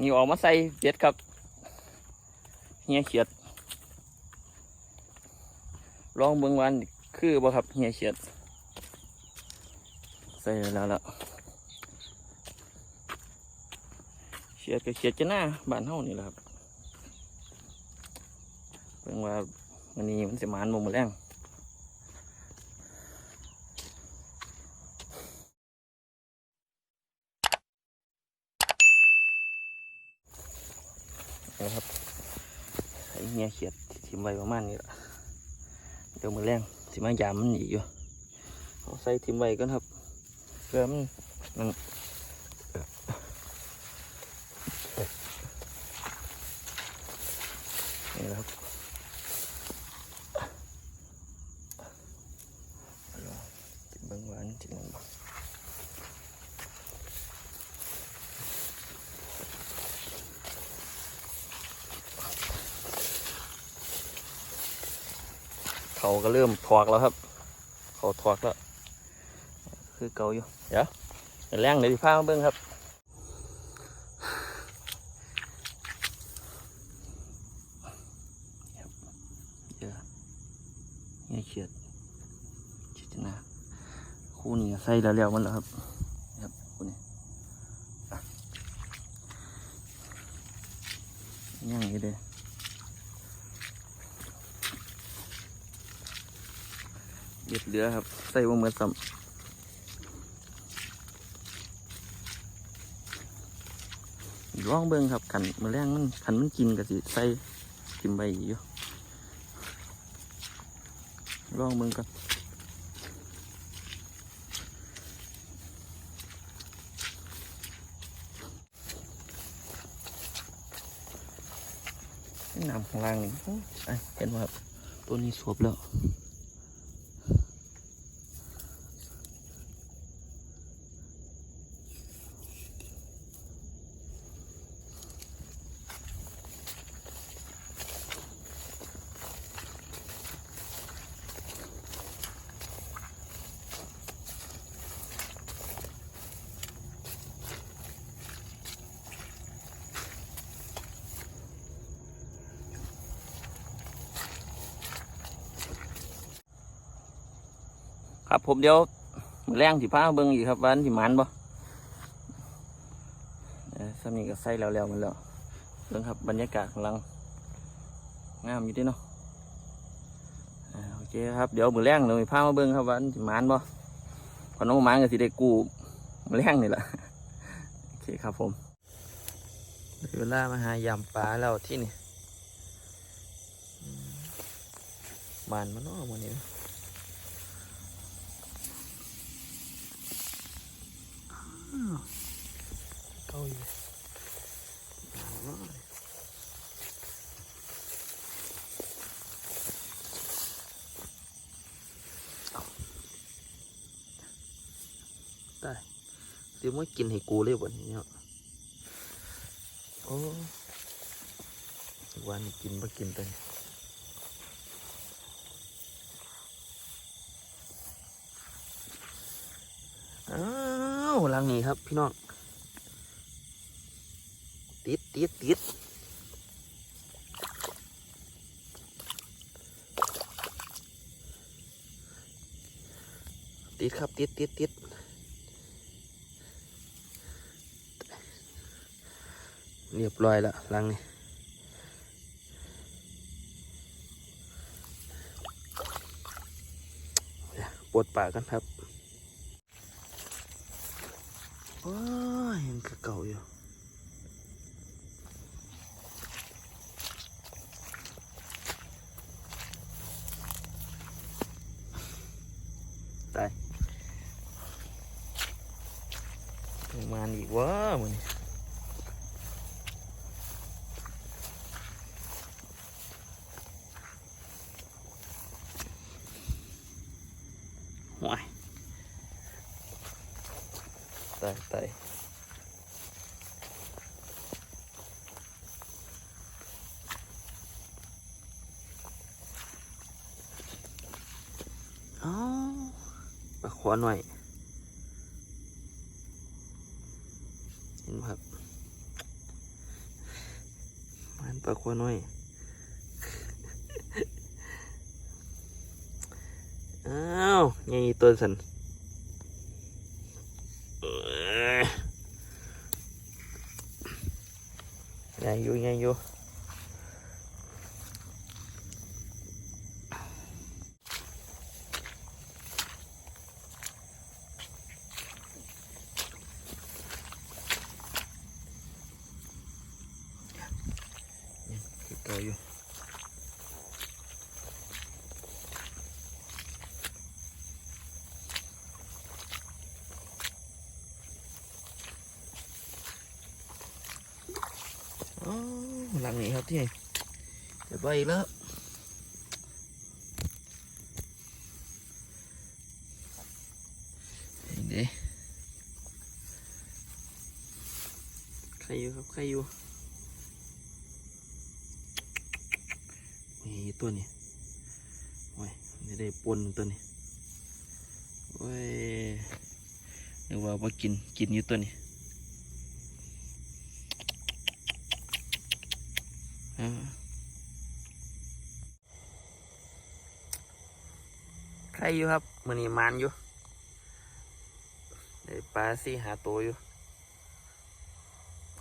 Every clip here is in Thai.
นี่ออกมาใส่เบ็ดครับเฮียเขียด ลองเบิ่งวันคือบ่ครับเฮียเขียด ใส่แล้วล้วเขียดก็เขียดจะหน้าบ้านเฮานี่แหละครับเบิ่งว่าวันนี้มันสิมานมุมอแรง นะครับใส่เฮียเขียดทิมไว้ประมาณนี้ละเดี๋ยวมือแรงสิมายามมันอีอยู่เอาใส่ทิมไว้ก่อนครับเพื่อมันมันนี่ครับเอาล่ะสิเบิ่งหวานที่นั่นบ่เข ก็เริ่มถอกแล้วครับ เขาถอกแล้ว คือเก่าอยู่ เดี๋ยวเดี๋ยวแรงเดี๋ยวพี่พามาเบิ่งครับครับเดี๋ยวเนี่ยเขียดชิดนะคู่นี้ใส่แล้วแล้วมันแล้วครับครับคู่นี้อะย่างอยู่เด้อ เบ็ดเหลือครับ ใส่ว่าเหมือนซ้ำลองเบิ่งครับขันมือแรงมันขันมันกินก็สิใส่กินใบอยู่ลองเบิ่งกันน้ำข้างล่างนี่โอ้ยไอ้เห็นว่าตัวนี้สวบแล้ว ครับผมเดี๋ยวมือแรงสิพาเบิ่งอีกครับวันสิมันบ่สามีก็ใส่แล้วแล้วมันแล้วเบิ่งครับบรรยากาศกำลังงามอยู่เดิเนาะอ่าโอเคครับเดี๋ยวมือแรงเราสิพามาเบิ่งครับวันสิมันบ่พอน้องมันก็สิได้กู้มือแรงนี่แหละโอเคครับผมเวลามาหายำปลาแล้วที่นี่มันมันเนาะมื้อนี้ เก้าอยู่ได้เดี๋ยวไม่กินให้กูเลยวันนี้ครับโอ้วันนี้กินมากินแต่อ้าวหลังนี้ครับพี่น้อง ติดติดติดติดครับติดติดติดเรียบร้อยละลังนี่ปวดปากกันครับโอ้ยยังคือเก่าอยู่ ได้มาอีกวะมึงห่วยตายตายเอ้า ปลา ขวานหน่อย เห็นไหมครับปลาคอน้อยอ้าวไงตัวสันยไงอยู่ไงอยู่ อเก่าอยู่อ๋อหลังนี้ครับที่เดี๋ยวไปอีกแล้วเดี๋ยวใครอยู่ครับใครอยู่ นี่ตัวนี้โอ้ยนี่ได้ปนตัวนี้โอ้ยเรียกว่าว่ากินกินอยู่ตัวนี้ใครอยู่ครับมือนี้มันอยู่ได้ปลาสี่หาตัวอยู่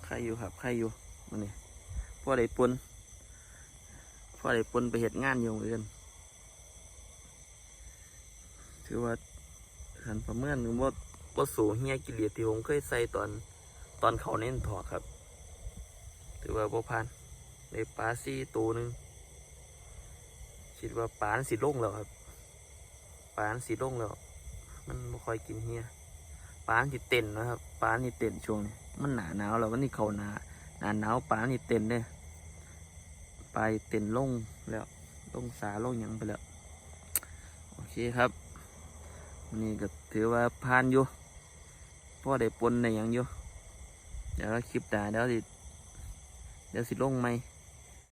ใครอยู่ครับใครอยู่มือนี้พ่อได้ปน พ่อได้ปนไปเหตุงานอยู่เหมือนกันถือว่าขันประเมินว่าว่าสูงเฮียกิเลสที่ผมเคยใส่ตอนตอนเขาเน้นถอดครับ ถือว่าบ่ผ่านได้ปลาซี่ตัวหนึ่งคิดว่าปลานสิลงแล้วครับปลานสิลงแล้ว มันไม่ค่อยกินเฮียปลานสิเต้นนะครับปลานสิเต้นช่วงนี้มันหนาหนาวแล้ววันนี้เขาหนาหนาหนาวปลานสิเต้นเด้ป ไปเต็นลงแล้วลงสาลงยังไปแล้ว โอเคครับวันนี้ก็ถือว่าผ่านอยู่พ่อได้ปนในยังอยู่เดี๋ยวคลิปด่าเดี๋ยวสิเดี๋ยวสิลงไหม